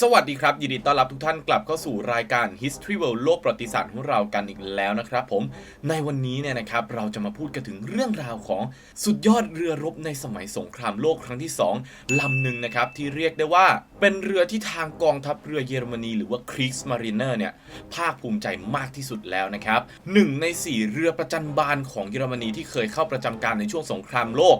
สวัสดีครับ ยินดีต้อนรับทุกท่านกลับเข้าสู่รายการ History World โลกประวัติศาสตร์ของเรากันอีกแล้วนะครับผมในวันนี้เนี่ยนะครับเราจะมาพูดกันถึงเรื่องราวของสุดยอดเรือรบในสมัยสงครามโลกครั้งที่ 2 ลำหนึ่งนะครับที่เรียกได้ว่าเป็นเรือที่ทางกองทัพเรือเยอรมนีหรือว่า Kriegsmarine เนี่ยภาคภูมิใจมากที่สุดแล้วนะครับหนึ่งใน 4 เรือประจันบานของเยอรมนีที่เคยเข้าประจำการในช่วงสงครามโลก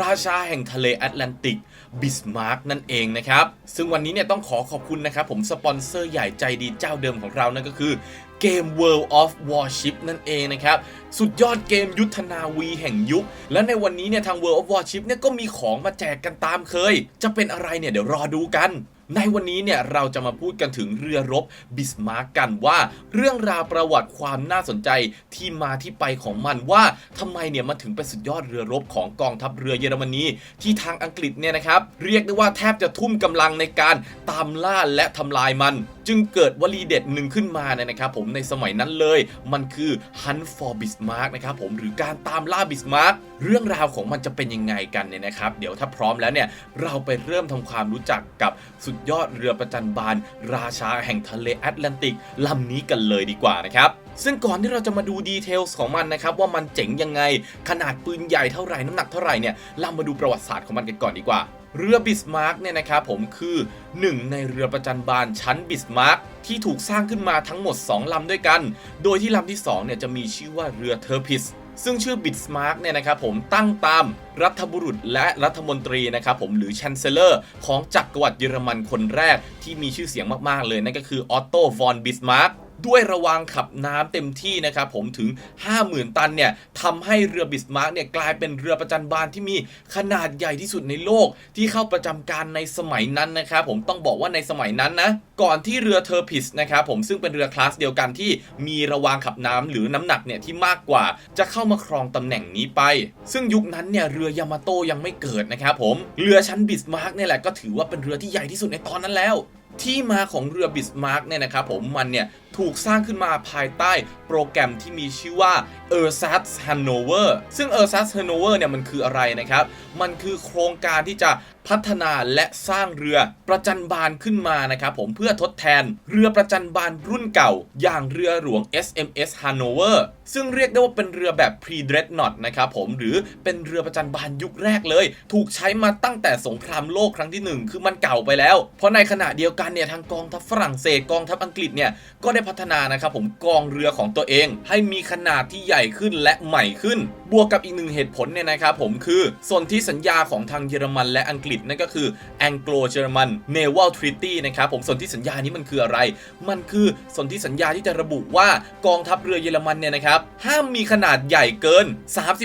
ราชาแห่งทะเลแอตแลนติกบิสมาร์กนั่นเองนะครับซึ่งวันนี้เนี่ยต้องขอขอบคุณนะครับผมสปอนเซอร์ใหญ่ใจดีเจ้าเดิมของเรานั่นก็คือเกม World of Warship นั่นเองนะครับ สุดยอดเกมยุทธนาวีแห่งยุค และในวันนี้เนี่ยทาง World of Warship เนี่ยก็มีของมาแจกกันตามเคย จะเป็นอะไรเนี่ยเดี๋ยวรอดูกัน ในวันนี้เนี่ยเราจะมาพูดกันถึงเรือรบบิสมาร์กกันว่า เรื่องราวประวัติความน่าสนใจที่มาที่ไปของมันว่าทำไมเนี่ยมันถึงเป็นสุดยอดเรือรบของกองทัพเรือเยอรมนีที่ทางอังกฤษเนี่ยนะครับ เรียกได้ว่าแทบจะทุ่มกำลังในการตามล่าและทำลายมัน จึงเกิดวลีเด็ดหนึ่งขึ้นมาเนี่ยนะครับผมในสมัยนั้นเลยมันคือ Hunt for Bismarck นะครับผมหรือการตามล่าบิสมาร์กเรื่องราวของมันจะเป็นยังไงกันเนี่ยนะครับ เดี๋ยวถ้าพร้อมแล้วเนี่ยเราไปเริ่มทำความรู้จักกับสุดยอดเรือประจันบาน ราชาแห่งทะเลแอตแลนติกลำนี้กันเลยดีกว่านะครับ ซึ่งก่อนที่เราจะมาดูดีเทลส์ของมันนะครับว่ามันเจ๋งยังไง ขนาดปืนใหญ่เท่าไหร่น้ำหนักเท่าไหร่เนี่ยเรามาดูประวัติศาสตร์ของมันกันก่อนดีกว่าเรือบิสมาร์กเนี่ยนะครับผมคือหนึ่งในเรือประจันบานชั้นบิสมาร์กที่ถูกสร้างขึ้นมาทั้งหมด 2 ลำด้วยกัน โดยที่ลำที่2เนี่ยจะมีชื่อว่าเรือเทอร์พิสซึ่งชื่อบิสมาร์กเนี่ยนะครับผมตั้งตามรัฐบุรุษและรัฐมนตรีนะครับผมหรือ Chancellor ของจักรวรรดิเยอรมันคนแรกที่มีชื่อเสียงมาก ๆ เลยนั่นก็คือออตโต ฟอนบิสมาร์ก ด้วยระวางขับน้ำเต็มที่นะครับผมถึง 50,000 ตันเนี่ยทำให้เรือบิสมาร์กเนี่ยกลายเป็นเรือประจันบานที่มีขนาดใหญ่ที่สุดในโลก ที่เข้าประจำการในสมัยนั้นนะครับผมต้องบอกว่าในสมัยนั้นนะก่อนที่เรือเทอร์พิสนะครับผมซึ่งเป็นเรือคลาสเดียวกันที่มีระวางขับน้ำหรือน้ำหนักเนี่ยที่มากกว่าจะเข้ามาครองตำแหน่งนี้ไป ซึ่งยุคนั้นเนี่ยเรือยามาโตยังไม่เกิดนะครับผมเรือชั้นบิสมาร์กเนี่ยแหละก็ถือว่าเป็นเรือที่ใหญ่ที่สุดในตอนนั้นแล้วที่มาของเรือบิสมาร์กเนี่ยนะครับผมมันเนี่ย ถูกสร้างขึ้นมาภายใต้โปรแกรมที่มีชื่อว่า e r s a t Hanover ซึ่ง e r s a t Hanover เนี่ยมันคืออะไรนะครับ มันคือโครงการที่จะพัฒนาและสร้างเรือประจันบานขึ้นมานะครับผมเพื่อทดแทนเรือประจันบานรุ่นเก่า อย่างเรือหลวง SMS Hanover ซึ่งเรียกได้ว่าเป็นเรือแบบ pre-dreadnought นะครับผมหรือเป็นเรือประจันบานยุคแรกเลย ถูกใช้มาตั้งแต่สงครามโลกครั้งที่หนึ่งคือมันเก่าไปแล้ว เพราะในขณะเดียวกันเนี่ยทางกองทัพฝรั่งเศสกองทัพอังกฤษเนี่ยก็ได้พัฒนานะครับผมกองเรือของตัวเอง ให้มีขนาดที่ใหญ่ขึ้นและใหม่ขึ้น บวกกับอีกหนึ่งเหตุผลเนี่ยนะครับผมคือส่วนที่สัญญาของทางเยอรมันและอังกฤษนั่นก็คือ Anglo-German Naval Treaty นะครับผมส่วนที่สัญญานี้มันคืออะไร มันคือส่วนที่สัญญาที่จะระบุว่ากองทัพเรือเยอรมันเนี่ยนะครับห้ามมีขนาดใหญ่เกิน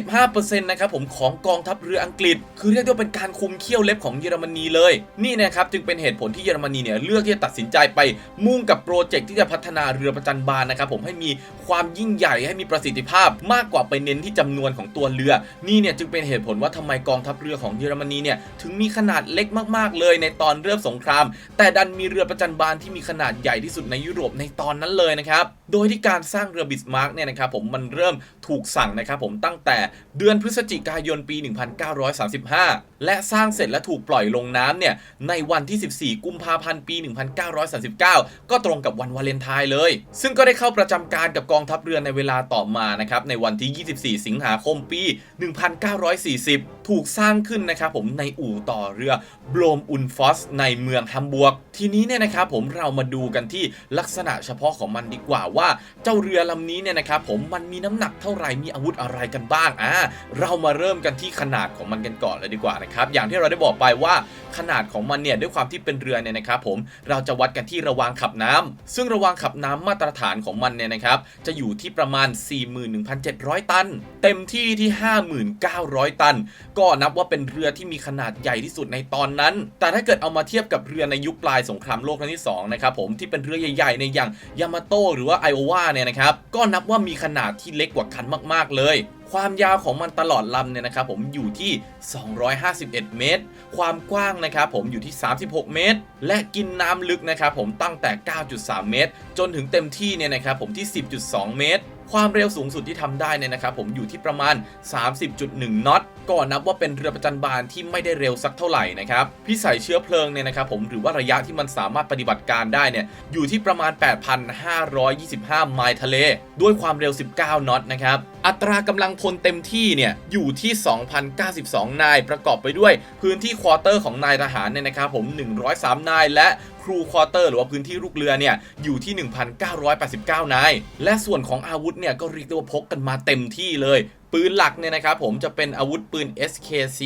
35%นะครับผมของกองทัพเรืออังกฤษ คือเรียกได้ว่าเป็นการคุมเขี้ยวเล็บของเยอรมนีเลย นี่นะครับจึงเป็นเหตุผลที่เยอรมนีเนี่ยเลือกที่จะตัดสินใจไปมุ่งกับโปรเจกต์ที่จะพัฒนาเรือประจันบานนะครับผมให้มีความยิ่งใหญ่ให้มีประสิทธิภาพมากกว่าไปเน้นที่จำนวนของตัวเรือ นี่เนี่ยจึงเป็นเหตุผลว่าทำไมกองทัพเรือของเยอรมนีเนี่ยถึงมีขนาดเล็กมากๆเลยในตอนเริ่มสงคราม แต่ดันมีเรือประจันบานที่มีขนาดใหญ่ที่สุดในยุโรปในตอนนั้นเลยนะครับ โดยที่การสร้างเรือบิสมาร์กเนี่ยนะครับผมมันเริ่มถูกสั่งนะครับผมตั้งแต่เดือนพฤศจิกายนปี 1935 และสร้างเสร็จและถูกปล่อยลงน้ำเนี่ยในวันที่ 14 กุมภาพันธ์ปี 1939 ก็ตรงกับวันวาเลนไทน์เลย ซึ่งก็ได้เข้าประจำการกับกองทัพเรือในเวลาต่อมานะครับในวันที่ 24 สิงหาคมปี 1940 ถูกสร้างขึ้นนะครับผมในอู่ต่อเรือโบลมอุนฟอสในเมืองฮัมบูร์ก ทีนี้เนี่ยนะครับผมเรามาดูกันที่ลักษณะเฉพาะของมันดีกว่าว่า่าเจ้าเรือลำนี้เนี่ยนะครับผมมันมีน้ำหนักเท่าไหร่มีอาวุธอะไรกันบ้างอ่าเรามาเริ่มกันที่ขนาดของมันกันก่อนเลยดีกว่านะครับอย่างที่เราได้บอกไปว่าขนาดของมันเนี่ยด้วยความที่เป็นเรือเนี่ยนะครับผมเราจะวัดกันที่ระวางขับน้ำซึ่งระวางขับน้ำมาตรฐานของมันเนี่ยนะครับจะอยู่ที่ประมาณ 41,700 ตัน เต็มที่ที่ 59,000 ตัน ก็นับว่าเป็นเรือที่มีขนาดใหญ่ที่สุดในตอนนั้น แต่ถ้าเกิดเอามาเทียบกับเรือในยุคปลายสงครามโลกครั้งที่2นะครับผมที่เป็นเรือใหญ่ๆในอย่างยามาโตหรือว่าไอโอวาเนี่ยนะครับก็นับว่ามีขนาดที่เล็กกว่าคันมากๆเลย ความยาวของมันตลอดลำเนี่ยนะครับผมอยู่ที่ 251 เมตร ความกว้างนะครับผมอยู่ที่ 36 เมตร และกินน้ำลึกนะครับผมตั้งแต่ 9.3 เมตร จนถึงเต็มที่เนี่ยนะครับผมที่ 10.2 เมตร ความเร็วสูงสุดที่ทำได้เนี่ยนะครับผมอยู่ที่ประมาณ 30.1 น็อตก็นับว่าเป็นเรือประจันบานที่ไม่ได้เร็วสักเท่าไหร่นะครับพิสัยเชื้อเพลิงเนี่ยนะครับผมหรือว่าระยะที่มันสามารถปฏิบัติการได้เนี่ยอยู่ที่ประมาณ 8,525 ไมล์ทะเล ด้วยความเร็ว 19 น็อตนะครับ อัตรากำลังพลเต็มที่เนี่ยอยู่ที่ 2,092 นาย ประกอบไปด้วยพื้นที่ควอเตอร์ของนายทหารเนี่ยนะครับผม 103 นาย และครูควอเตอร์หรือว่าพื้นที่ลูกเรือเนี่ยอยู่ที่ 1,989 นาย และส่วนของอาวุธเนี่ยก็เรียกได้ว่าพกกันมาเต็มที่เลย ปืนหลักเนี่ยนะครับผมจะเป็นอาวุธปืน SKC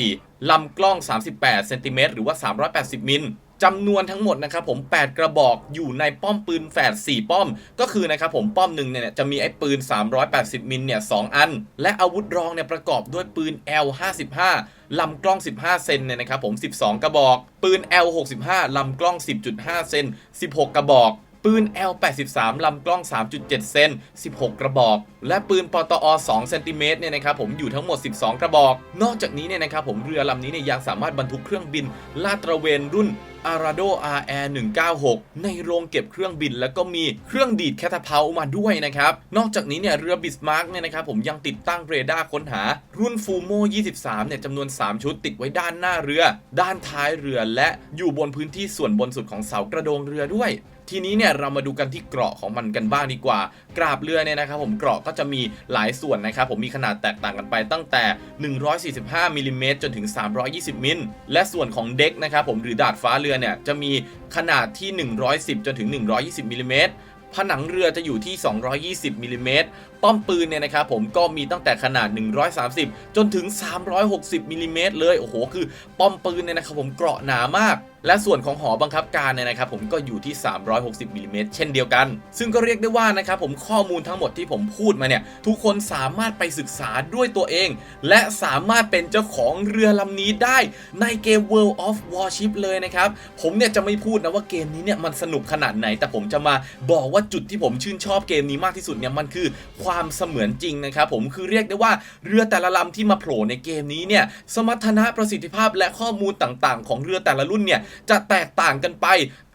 34ลำกล้อง 38 เซนติเมตรหรือว่า 380 มิล จำนวนทั้งหมดนะครับผม8กระบอกอยู่ในป้อมปืนแฝด4ป้อม ก็คือนะครับผมป้อมหนึ่งเนี่ยจะมีไอ้ปืน 380 มิลเนี่ย2อัน และอาวุธรองเนี่ยประกอบด้วยปืน L55 ลำกล้อง 15 เซนเนี่ยนะครับผม 12 กระบอก ปืน L65 ลำกล้อง 10.5 เซน 16 กระบอกปืน L83 ลำกล้อง 3.7 เซน 16 กระบอก และปืนปตอ 2 เซนติเมตรเนี่ยนะครับผมอยู่ทั้งหมด 12 กระบอก นอกจากนี้เนี่ยนะครับผมเรือลำนี้เนี่ยยังสามารถบรรทุกเครื่องบิน ลาดตระเวนรุ่น Arado RR 196 ในโรงเก็บเครื่องบิน แล้วก็มีเครื่องดีดแคทาเพามาด้วยนะครับ นอกจากนี้เนี่ยเรือบิสมาร์กเนี่ยนะครับผมยังติดตั้งเรดาร์ค้นหา รุ่นฟูโม23 เนี่ยจำนวน 3 ชุดติดไว้ด้านหน้าเรือ ด้านท้ายเรือและอยู่บนพื้นที่ส่วนบนสุดของเสากระโดงเรือด้วย ทีนี้เนี่ยเรามาดูกันที่เกราะของมันกันบ้างดีกว่า กราบเรือเนี่ยนะครับผมเกราะก็จะมีหลายส่วนนะครับผมมีขนาดแตกต่างกันไปตั้งแต่ 145มิลลิเมตรจนถึง 320มิลและส่วนของเด็กนะครับผมหรือดาดฟ้าเรือเนี่ยจะมีขนาดที่ 110 จนถึง 120มิลลิเมตรผนังเรือจะอยู่ที่ 220มิลลิเมตรป้อมปืนเนี่ยนะครับผมก็มีตั้งแต่ขนาด 130 จนถึง 360มิลลิเมตรเลย โอ้โห คือป้อมปืนเนี่ยนะครับผมเกราะหนามาก และส่วนของหอบังคับการเนี่ยนะครับผมก็อยู่ที่ 360มิลลิเมตรเช่นเดียวกัน ซึ่งก็เรียกได้ว่านะครับผมข้อมูลทั้งหมดที่ผมพูดมาเนี่ยทุกคนสามารถไปศึกษาด้วยตัวเอง และสามารถเป็นเจ้าของเรือลำนี้ได้ในเกม World of Warship เลยนะครับ ผมเนี่ยจะไม่พูดนะว่าเกมนี้เนี่ยมันสนุกขนาดไหน แต่ผมจะมาบอกว่าจุดที่ผมชื่นชอบเกมนี้มากที่สุดเนี่ยมันคือความเสมือนจริงนะครับผมคือเรียกได้ว่าเรือแต่ละลำที่มาโผล่ในเกมนี้เนี่ยสมรรถนะประสิทธิภาพและข้อมูลต่างๆ ของเรือแต่ละรุ่นเนี่ยจะแตกต่างกันไป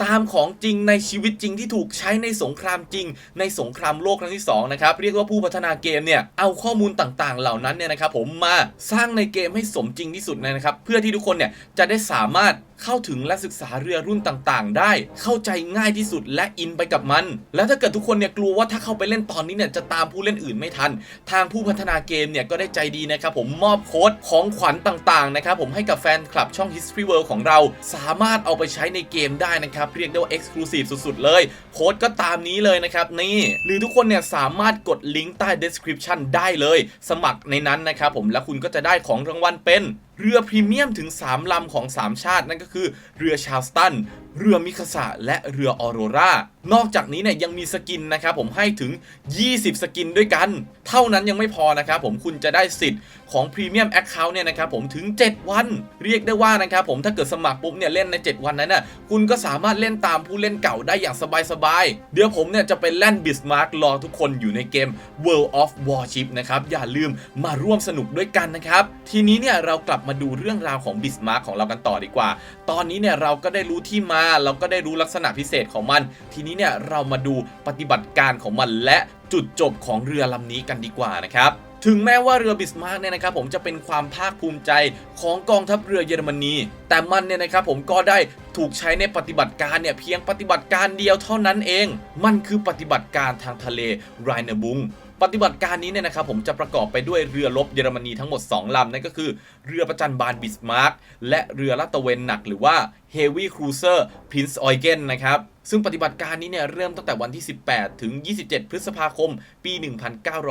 ตามของจริงในชีวิตจริงที่ถูกใช้ในสงครามจริง ในสงครามโลกครั้งที่สองนะครับเรียกว่าผู้พัฒนาเกมเนี่ยเอาข้อมูลต่างๆ เหล่านั้นเนี่ยนะครับผมมาสร้างในเกมให้สมจริงที่สุดนะครับเพื่อที่ทุกคนเนี่ยจะได้สามารถเข้าถึงและศึกษาเรือรุ่นต่างๆ ได้เข้าใจง่ายที่สุดและอินไปกับมัน แล้วถ้าเกิดทุกคนเนี่ยกลัวว่าถ้าเข้าไปเล่นตอนนี้เนี่ยจะตามผู้เล่นอื่นไม่ทัน ทางผู้พัฒนาเกมเนี่ยก็ได้ใจดีนะครับผมมอบโค้ดของขวัญต่างๆนะครับผมให้กับแฟนคลับช่อง History World ของเราสามารถเอาไปใช้ในเกมได้นะครับ เรียกได้ว่า Exclusive สุดๆ เลย โค้ดก็ตามนี้เลยนะครับ นี่ หรือทุกคนเนี่ยสามารถกดลิงก์ใต้ description ได้เลย สมัครในนั้นนะครับผมแล้วคุณก็จะได้ของรางวัลเป็นเรือพรีเมียมถึง 3 ลำของ 3 ชาตินั่นก็คือ เรือชาลสตัน เรือมิคาสะและเรือออโรรานอกจากนี้เนี่ยยังมีสกินนะครับผมให้ถึง 20 สกินด้วยกัน เท่านั้นยังไม่พอนะครับผมคุณจะได้สิทธิ์ของพรีเมียมแอคเคาท์เนี่ยนะครับผมถึง 7 วัน เรียกได้ว่านะครับผมถ้าเกิดสมัครปุ๊บเนี่ยเล่นใน 7 วันนั้นน่ะคุณก็สามารถเล่นตามผู้เล่นเก่าได้อย่างสบายๆ เดี๋ยวผมเนี่ยจะไปเล่นบิสมาร์กรอทุกคนอยู่ในเกม World of Warship นะครับอย่าลืมมาร่วมสนุกด้วยกันนะครับทีนี้เนี่ยเรากลับมาดูเรื่องราวของบิสมาร์กของเรากันต่อดีกว่า ตอนนี้เนี่ยเราก็ได้รู้ที่มาเราก็ได้รู้ลักษณะพิเศษของมันทีนี้เนี่ยเรามาดูปฏิบัติการของมันและจุดจบของเรือลำนี้กันดีกว่านะครับถึงแม้ว่าเรือบิสมาร์กเนี่ยนะครับผมจะเป็นความภาคภูมิใจของกองทัพเรือเยอรมนี แต่มันเนี่ยนะครับผมก็ได้ถูกใช้ในปฏิบัติการเนี่ยเพียงปฏิบัติการเดียวเท่านั้นเอง มันคือปฏิบัติการทางทะเลไรเนบุง ปฏิบัติการนี้เนี่ยนะครับผมจะประกอบไปด้วยเรือรบเยอรมนีทั้งหมด 2 ลำ นั่นก็คือเรือประจันบานบิสมาร์กและเรือลาดตะเวนหนักหรือว่า Heavy Cruiser Prince Eugen นะครับ ซึ่งปฏิบัติการนี้เนี่ยเริ่มตั้งแต่วันที่ 18 ถึง 27 พฤษภาคม ปี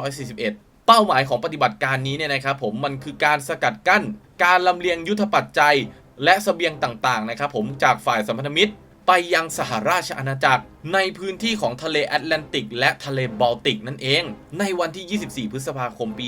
1941เป้าหมายของปฏิบัติการนี้เนี่ยนะครับผมมันคือการสกัดกั้น การลำเลียงยุทธปัจจัย และเสบียงต่างๆนะครับผมจากฝ่ายสัมพันธมิตร ไปยังสหราชอาณาจักร ในพื้นที่ของทะเลแอตแลนติก และทะเลบอลติกนั่นเอง ในวันที่ 24 พฤษภาคมปี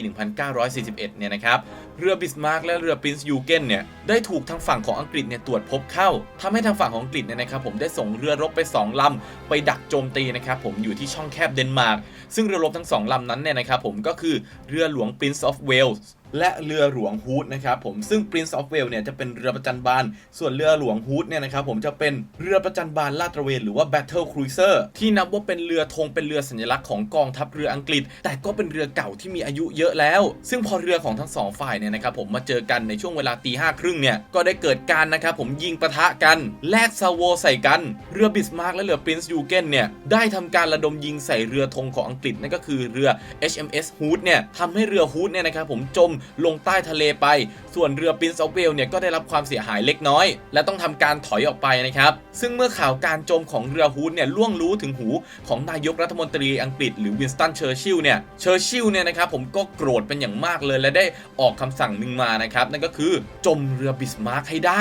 1941 เนี่ยนะครับ เรือบิสมาร์กและเรือปรินซ์ยูเกนเนี่ยได้ถูกทางฝั่งของอังกฤษเนี่ยตรวจพบเข้าทำให้ทางฝั่งของอังกฤษเนี่ยนะครับผมได้ส่งเรือรบไป 2ลำไปดักโจมตีนะครับผมอยู่ที่ช่องแคบเดนมาร์กซึ่งเรือรบทั้ง 2ลำนั้นเนี่ยนะครับผมก็คือเรือหลวง Prince of Wales และเรือหลวงฮูดนะครับผมซึ่ง Prince of Wales เนี่ยจะเป็นเรือประจันบาน ส่วนเรือหลวงฮูดเนี่ยนะครับผมจะเป็นเรือประจันบานลาดตระเวนหรือว่า Battle Cruiser ที่นับว่าเป็นเรือธงเป็นเรือสัญลักษณ์ของกองทัพเรืออังกฤษ แต่ก็เป็นเรือเก่าที่มีอายุเยอะแล้ว ซึ่งพอเรือของทั้งสองฝ่ายเนี่ยนะครับผมมาเจอกันในช่วงเวลาตีห้าครึ่งเนี่ยก็ได้เกิดการนะครับผมยิงปะทะกันแลกซาโวใส่กันเรือบิสมาร์กและเรือ Prince Eugen เนี่ยได้ทำการระดมยิงใส่เรือธงของอังกฤษนั่นก็คือเรือ HMS Hood เนี่ยทำให้เรือ Hood เนี่ยนะครับผมจมลงใต้ทะเลไป ส่วนเรือ Prince of Wales เนี่ยก็ได้รับความเสียหายเล็กน้อย และต้องทำการถอยออกไปนะครับซึ่งเมื่อข่าวการจมของเรือ Hood เนี่ยล่วงรู้ถึงหูของนายกรัฐมนตรีอังกฤษหรือวินสตันเชอร์ชิลเนี่ยเชอร์ชิลเนี่ยนะครับผมก็โกรธเป็นอย่างมากเลยและได้ออกคำสั่งหนึ่งมานะครับนั่นก็คือจมเรือบิสมาร์กให้ได้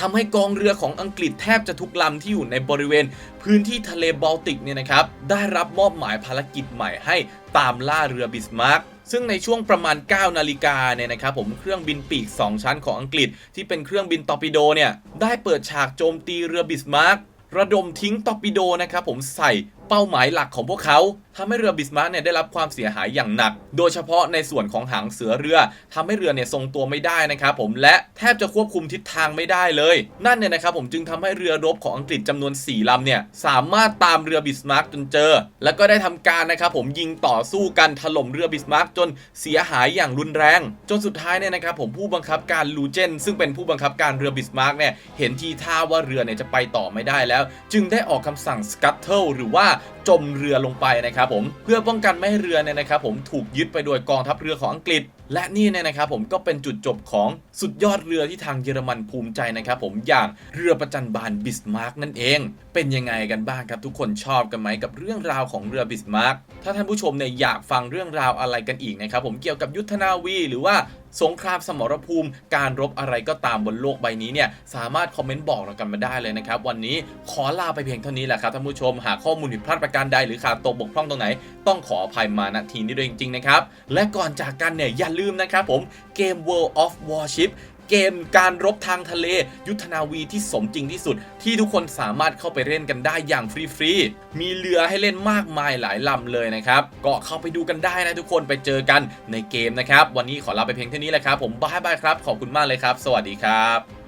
ทำให้กองเรือของอังกฤษแทบจะทุกลำที่อยู่ในบริเวณ พื้นที่ทะเลบอลติกเนี่ยนะครับได้รับมอบหมายภารกิจใหม่ให้ตามล่าเรือบิสมาร์ก ซึ่งในช่วงประมาณ 9 นาฬิกาเนี่ยนะครับผมเครื่องบินปีก 2 ชั้นของอังกฤษ ที่เป็นเครื่องบินตอร์ปิโดเนี่ยได้เปิดฉากโจมตีเรือบิสมาร์กระดมทิ้งตอร์ปิโดนะครับผมใส่เป้าหมายหลักของพวกเขา ทำให้เรือบิสมาร์กเนี่ยได้รับความเสียหายอย่างหนัก โดยเฉพาะในส่วนของหางเสือเรือทำให้เรือเนี่ยทรงตัวไม่ได้นะครับผมและแทบจะควบคุมทิศทางไม่ได้เลย นั่นเนี่ยนะครับผมจึงทำให้เรือรบของอังกฤษจำนวน 4ลำเนี่ยสามารถตามเรือบิสมาร์กจนเจอ แล้วก็ได้ทำการนะครับผมยิงต่อสู้กันถล่มเรือบิสมาร์กจนเสียหายอย่างรุนแรง จนสุดท้ายเนี่ยนะครับผมผู้บังคับการลูเจน ซึ่งเป็นผู้บังคับการเรือบิสมาร์กเนี่ยเห็นทีท่าว่าเรือเนี่ยจะไปต่อไม่ได้แล้ว จึงได้ออกคำสั่งสกัตเทิลหรือว่าจมเรือลงไปนะครับผมเพื่อป้องกันไม่ให้เรือเนี่ยนะครับผมถูกยึดไปโดยกองทัพเรือของอังกฤษ และนี่เนี่ยนะครับผมก็เป็นจุดจบของสุดยอดเรือที่ทางเยอรมันภูมิใจนะครับผมอย่างเรือประจันบานบิสมาร์กนั่นเอง เป็นยังไงกันบ้างครับทุกคนชอบกันไหมกับเรื่องราวของเรือบิสมาร์กถ้าท่านผู้ชมเนี่ยอยากฟังเรื่องราวอะไรกันอีกนะครับผมเกี่ยวกับยุทธนาวีหรือว่า สงครามสมรภูมิ การรบอะไรก็ตามบนโลกใบนี้เนี่ยสามารถคอมเมนต์บอกเรากันมาได้เลยนะครับ วันนี้ขอลาไปเพียงเท่านี้แหละครับท่านผู้ชมหากข้อมูลผิดพลาดประการใดหรือขาดตกบกพร่องตรงไหน ต้องขออภัยมาณทีนี้ด้วยจริงๆนะครับ และก่อนจากกันเนี่ยอย่าลืมนะครับผมเกม World of Warship เกมการรบทางทะเล ยุทธนาวีที่สมจริงที่สุด ที่ทุกคนสามารถเข้าไปเล่นกันได้อย่างฟรีๆ มีเรือให้เล่นมากมายหลายลำเลยนะครับ ก็เข้าไปดูกันได้นะทุกคนไปเจอกันในเกมนะครับ วันนี้ขอลาไปเพียงเท่านี้แหละครับ ผมบายบายครับ ขอบคุณมากเลยครับ สวัสดีครับ